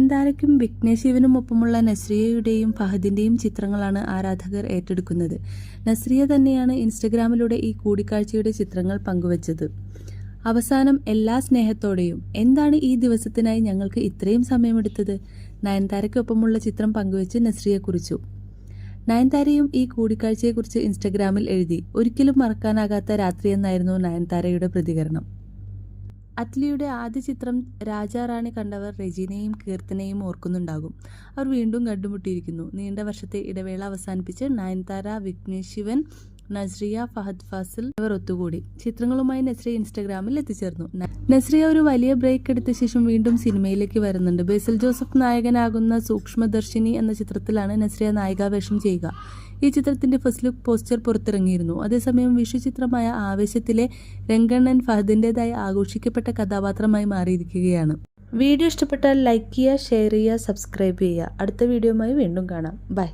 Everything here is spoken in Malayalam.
നയൻതാരയ്ക്കും വിഘ്നേഷ് ശിവനും ഒപ്പമുള്ള നസ്രിയയുടെയും ഫഹദിന്റെയും ചിത്രങ്ങളാണ് ആരാധകർ ഏറ്റെടുക്കുന്നത്. നസ്രിയ തന്നെയാണ് ഇൻസ്റ്റഗ്രാമിലൂടെ ഈ കൂടിക്കാഴ്ചയുടെ ചിത്രങ്ങൾ പങ്കുവച്ചത്. അവസാനം എല്ലാ സ്നേഹത്തോടെയും എന്താണ് ഈ ദിവസത്തിനായി ഞങ്ങൾക്ക് ഇത്രയും സമയമെടുത്തത്? നയൻതാരയ്ക്കൊപ്പമുള്ള ചിത്രം പങ്കുവച്ച് നസ്രിയ കുറിച്ചു. നയൻതാരയും ഈ കൂടിക്കാഴ്ചയെക്കുറിച്ച് ഇൻസ്റ്റഗ്രാമിൽ എഴുതി ഒരിക്കലും മറക്കാനാകാത്ത രാത്രിയെന്നായിരുന്നു നയൻതാരയുടെ പ്രതികരണം. അറ്റ്ലിയുടെ ആദ്യ ചിത്രം രാജാറാണി കണ്ടവർ രജീനയും കീർത്തനയും ഓർക്കുന്നുണ്ടാകും. അവർ വീണ്ടും കണ്ടുമുട്ടിയിരിക്കുന്നു. നീണ്ട വർഷത്തെ ഇടവേള അവസാനിപ്പിച്ച് നയൻതാര വിഘ്നേഷ് ശിവൻ നസ്രിയ ഫഹദ് ഫാസിൽ ഇവർ ഒത്തുകൂടി. ചിത്രങ്ങളുമായി നസ്രിയ ഇൻസ്റ്റഗ്രാമിൽ എത്തിച്ചേർന്നു. നസ്രിയ ഒരു വലിയ ബ്രേക്ക് എടുത്ത ശേഷം വീണ്ടും സിനിമയിലേക്ക് വരുന്നുണ്ട്. ബേസിൽ ജോസഫ് നായകനാകുന്ന സൂക്ഷ്മദർശിനി എന്ന ചിത്രത്തിലാണ് നസ്രിയ നായികാവേഷം ചെയ്യുക. ഈ ചിത്രത്തിന്റെ ഫസ്റ്റ് ലുക്ക് പോസ്റ്റർ പുറത്തിറങ്ങിയിരുന്നു. അതേസമയം വിഷു ചിത്രമായ ആവേശത്തിലെ രംഗണ്ണൻ ഫഹദിന്റേതായി ആഘോഷിക്കപ്പെട്ട കഥാപാത്രമായി മാറിയിരിക്കുകയാണ്. വീഡിയോ ഇഷ്ടപ്പെട്ടാൽ ലൈക്ക് ചെയ്യുക ഷെയർ ചെയ്യുക സബ്സ്ക്രൈബ് ചെയ്യുക. അടുത്ത വീഡിയോയുമായി വീണ്ടും കാണാം. ബൈ.